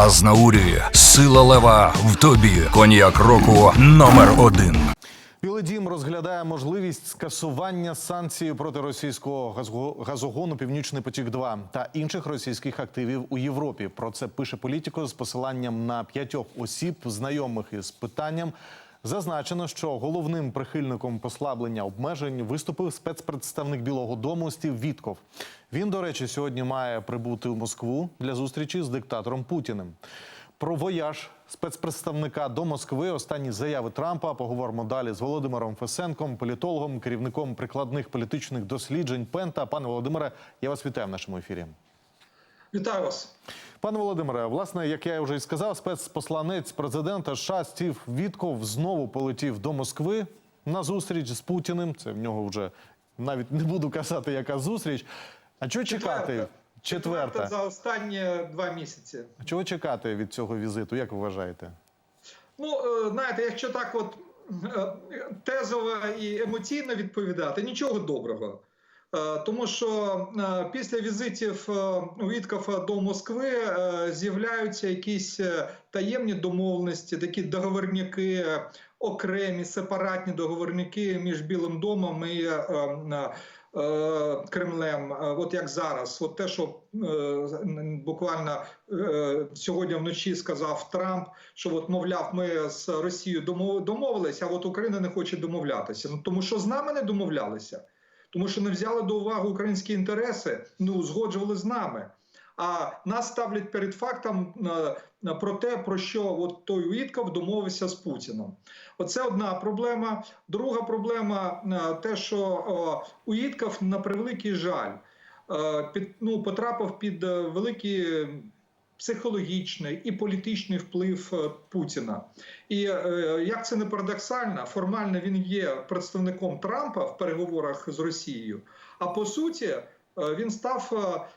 Азнаурі, сила лева в тобі. Коньяк року номер один. Білий дім розглядає можливість скасування санкцій проти російського газогону Північний потік 2 та інших російських активів у Європі. Про це пише політико з посиланням на п'ятьох осіб, знайомих із питанням. Зазначено, що головним прихильником послаблення обмежень виступив спецпредставник Білого Дому Стів Вітков. Він, до речі, сьогодні має прибути в Москву для зустрічі з диктатором Путіним. Про вояж спецпредставника до Москви, останні заяви Трампа. Поговоримо далі з Володимиром Фесенком, політологом, керівником прикладних політичних досліджень Пента. Пане Володимире, я вас вітаю в нашому ефірі. Вітаю вас. Пане Володимире, власне, як я вже і сказав, спецпосланець президента США Стів Вітков знову полетів до Москви на зустріч з Путіним. Це в нього вже навіть не буду казати, яка зустріч. А чого чекати? Четверта. за останні два місяці. Чого чекати від цього візиту? Як ви вважаєте? Ну, е, знаєте, якщо так от е, тезово і емоційно відповідати, нічого доброго. Е, Тому що е, після візитів е, Віткофа до Москви з'являються якісь таємні домовленості, такі договорняки, е, окремі сепаратні договорняки між Білим домом і Кремлем. От як зараз, от те, що буквально сьогодні вночі сказав Трамп, що от мовляв, ми з Росією домов- домовилися, а от Україна не хоче домовлятися. Ну тому що з нами не домовлялися, тому що не взяли до уваги українські інтереси, не узгоджували з нами. А нас ставлять перед фактом е, е, про те, про що от той Уітков домовився з Путіном. Оце одна проблема. Друга проблема е, те, що о, Уітков, на превеликий жаль, під, ну, потрапив під великий психологічний і політичний вплив е, Путіна. І е, як це не парадоксально, формально він є представником Трампа в переговорах з Росією, а по суті, е, він став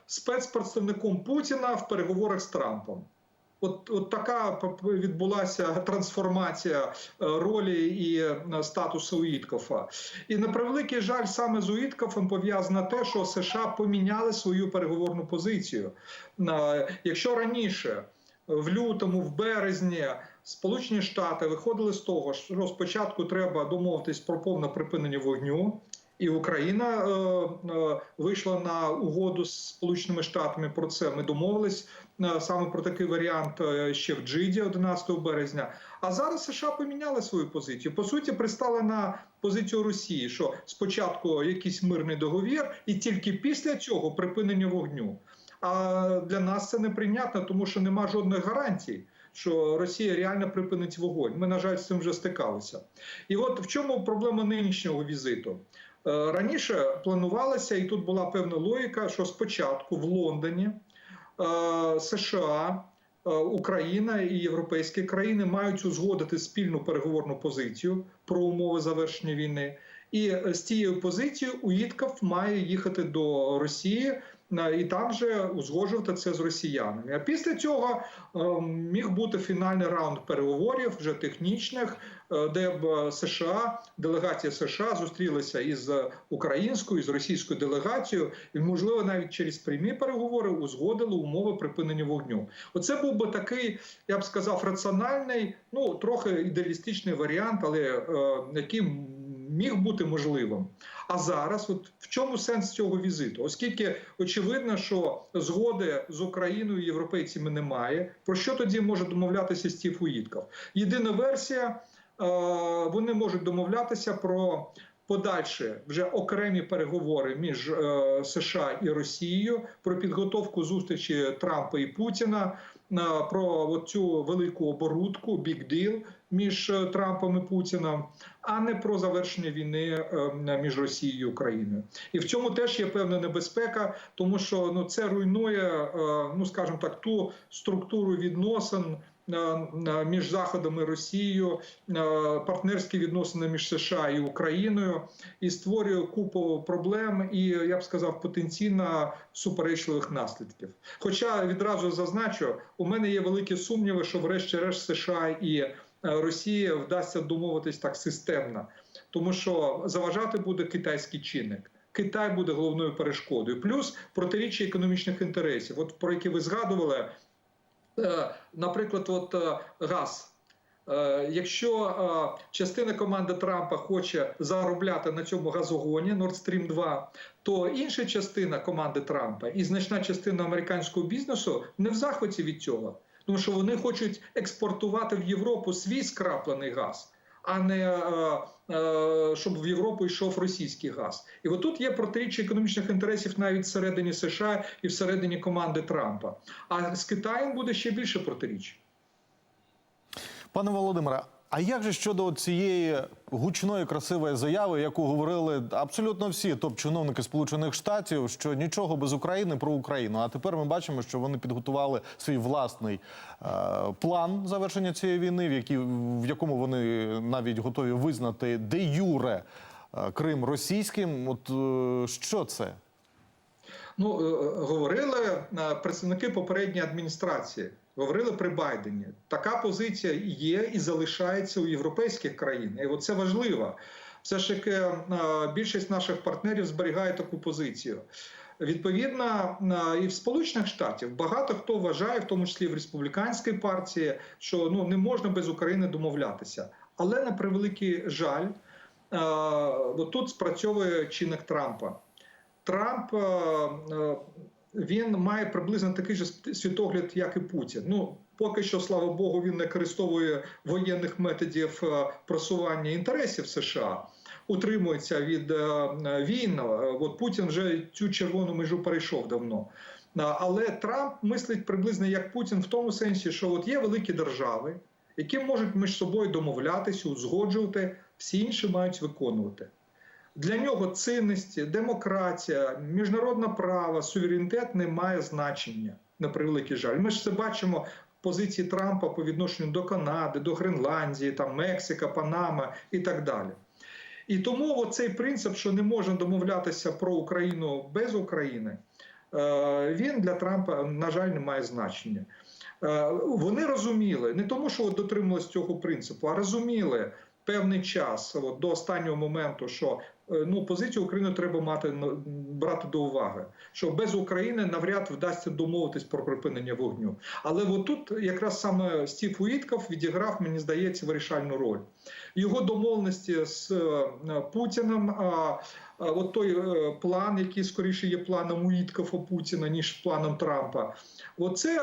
спецпредставником Путіна в переговорах з Трампом. От, от така відбулася трансформація е, ролі і е, статусу Уіткофа. І на превеликий жаль, саме з Уіткофом пов'язано те, що США поміняли свою переговорну позицію. Якщо раніше, в лютому, в березні, Сполучені Штати виходили з того, що спочатку треба домовитись про повне припинення вогню. І Україна е, е, вийшла на угоду з Сполученими Штатами про це. Ми домовились е, саме про такий варіант ще в Джиді 11 березня. А зараз США поміняли свою позицію. По суті, пристали на позицію Росії, що спочатку якийсь мирний договір, і тільки після цього припинення вогню. А для нас це неприйнятно, тому що нема жодних гарантій. Що Росія реально припинить вогонь. Ми, на жаль, з цим вже стикалися. І от в чому проблема нинішнього візиту? Е, Раніше планувалося, і тут була певна логіка, що спочатку в Лондоні е, США, е, Україна і європейські країни мають узгодити спільну переговорну позицію про умови завершення війни. І з цією позицією Уїтков має їхати до Росії і там же узгоджувати це з росіянами. А після цього е, міг бути фінальний раунд переговорів, вже технічних, е, де б е, США, делегація США зустрілася із українською, із російською делегацією, і можливо навіть через прямі переговори узгодили умови припинення вогню. Оце був би такий, я б сказав, раціональний, ну трохи ідеалістичний варіант, але е, який міг бути можливим. А зараз, от в чому сенс цього візиту? Оскільки очевидно, що згоди з Україною і європейцями немає. Про що тоді може домовлятися Стів Уїтков? Єдина версія, е, вони можуть домовлятися про. Подальші вже окремі переговори між е, США і Росією про підготовку зустрічі Трампа і Путіна, про цю велику оборудку, big deal між е, Трампом і Путіном, а не про завершення війни е, між Росією і Україною. І в цьому теж є певна небезпека, тому що ну це руйнує, е, ну скажімо так, ту структуру відносин. Між Заходом і Росією е, партнерські відносини між США і Україною і створює купу проблем і я б сказав потенційно суперечливих наслідків. Хоча відразу зазначу, у мене є великі сумніви, що врешті-решт США і е, Росія вдасться домовитись так системно, тому що заважати буде китайський чинник. Китай буде головною перешкодою, плюс протиріччя економічних інтересів. От про які ви згадували, Наприклад, от е, газ. Е, Якщо е, частина команди Трампа хоче заробляти на цьому газогоні Nord Stream 2, то інша частина команди Трампа і значна частина американського бізнесу не в захваті від цього, тому що вони хочуть експортувати в Європу свій скраплений газ. А не е, е, щоб в Європу йшов російський газ, і отут є протиріччя економічних інтересів навіть всередині США і всередині команди Трампа. А з Китаєм буде ще більше протиріч. Пане Володимире, а як же щодо цієї гучної красивої заяви, яку говорили абсолютно всі топ-чиновники Сполучених Штатів, що нічого без України про Україну? А тепер ми бачимо, що вони підготували свій власний е, план завершення цієї війни, в, якій, в якому вони навіть готові визнати де юре е, Крим російським. От е, що це? Ну е, говорили е, представники попередньої адміністрації. Говорили при Байдені. Така позиція є і залишається у європейських країн. І от це важливо. Все ж таки, е, більшість наших партнерів зберігає таку позицію. Відповідно, е, і в Сполучених Штатів багато хто вважає, в тому числі в республіканській партії, що ну не можна без України домовлятися. Але на превеликий жаль, е, тут спрацьовує чинник Трампа. Трамп він має приблизно такий же світогляд, як і Путін. Ну поки що, слава Богу, він не використовує воєнних методів е, просування інтересів США. Утримується від е, війн. Е, От Путін вже цю червону межу перейшов давно. Але Трамп мислить приблизно як Путін в тому сенсі, що от є великі держави, які можуть між собою домовлятися, узгоджувати, всі інші мають виконувати. Для нього цінності, демократія, міжнародне право, суверенітет не має значення на превеликий жаль. Ми ж це бачимо в позиції Трампа по відношенню до Канади, до Гренландії, там Мексика, Панама і так далі. І тому цей принцип, що не можна домовлятися про Україну без України, е, він для Трампа, на жаль, не має значення. Е, Вони розуміли не тому, що от дотримувалися цього принципу, а розуміли певний час от, до останнього моменту, що е, ну позицію України треба мати брати до уваги, що без України навряд вдасться домовитись про припинення вогню. Але от тут якраз саме Стів Уітков відіграв, мені здається, вирішальну роль. Його домовленості з е, Путіним. От той е, план, який скоріше є планом Уіткофа Путіна, ніж планом Трампа, оце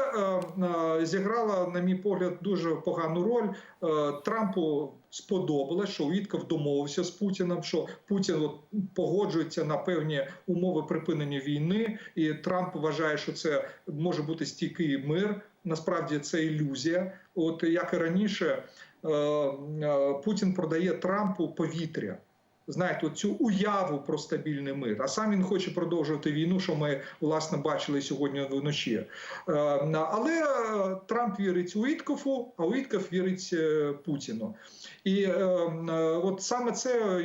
е, зіграло, на мій погляд, дуже погану роль. Трампу сподобалось, що Вітков домовився з Путіним, що Путін от, погоджується на певні умови припинення війни, і Трамп вважає, що це може бути стійкий мир. Насправді це ілюзія. От як і раніше, е, е, Путін продає Трампу повітря. Знаєте, цю уяву про стабільний мир. А сам він хоче продовжувати війну, що ми власне бачили сьогодні вночі. Е, Але е, Трамп вірить Уіткофу, а Уітков вірить е, Путіну. І от саме це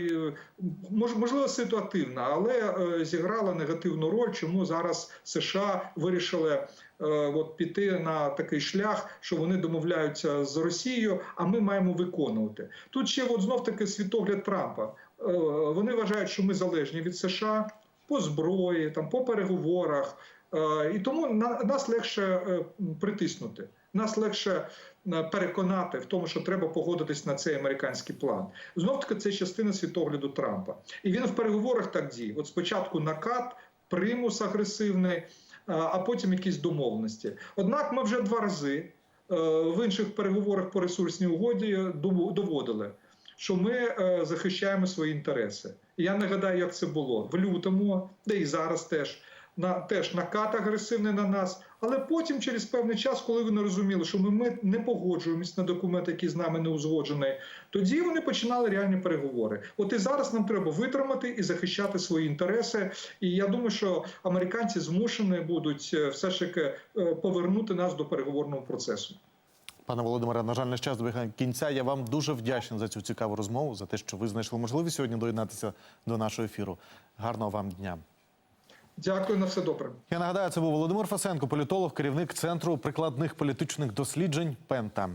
можливо ситуативно, але зіграла негативну роль, чому зараз США вирішили от піти на такий шлях, що вони домовляються з Росією, а ми маємо виконувати. Тут ще от знов таки світогляд Трампа. Е, Вони вважають, що ми залежні від США по зброї, там по переговорах, Е, і тому на нас легше е, притиснути. Нас легше переконати в тому, що треба погодитись на цей американський план. Знов таки це частина світогляду Трампа, і він в переговорах так діє. От спочатку накат, примус агресивний, а потім якісь домовленості. Однак, ми вже два рази в інших переговорах по ресурсній угоді дов- доводили, що ми е, захищаємо свої інтереси. І я нагадаю, як це було в лютому, де і зараз теж. На теж накат агресивний на нас, але потім, через певний час, коли вони розуміли, що ми, ми не погоджуємось на документ, який з нами не узгоджений, тоді вони починали реальні переговори. От і зараз нам треба витримати і захищати свої інтереси. І я думаю, що американці змушені будуть е, все ж таки е, повернути нас до переговорного процесу. Пане Володимире, на жаль, наш час добігає кінця. Я вам дуже вдячний за цю цікаву розмову, за те, що ви знайшли можливість сьогодні доєднатися до нашого ефіру. Гарного вам дня. Дякую на все добре. Я нагадаю, це був Володимир Фасенко, політолог, керівник центру прикладних політичних досліджень Пента.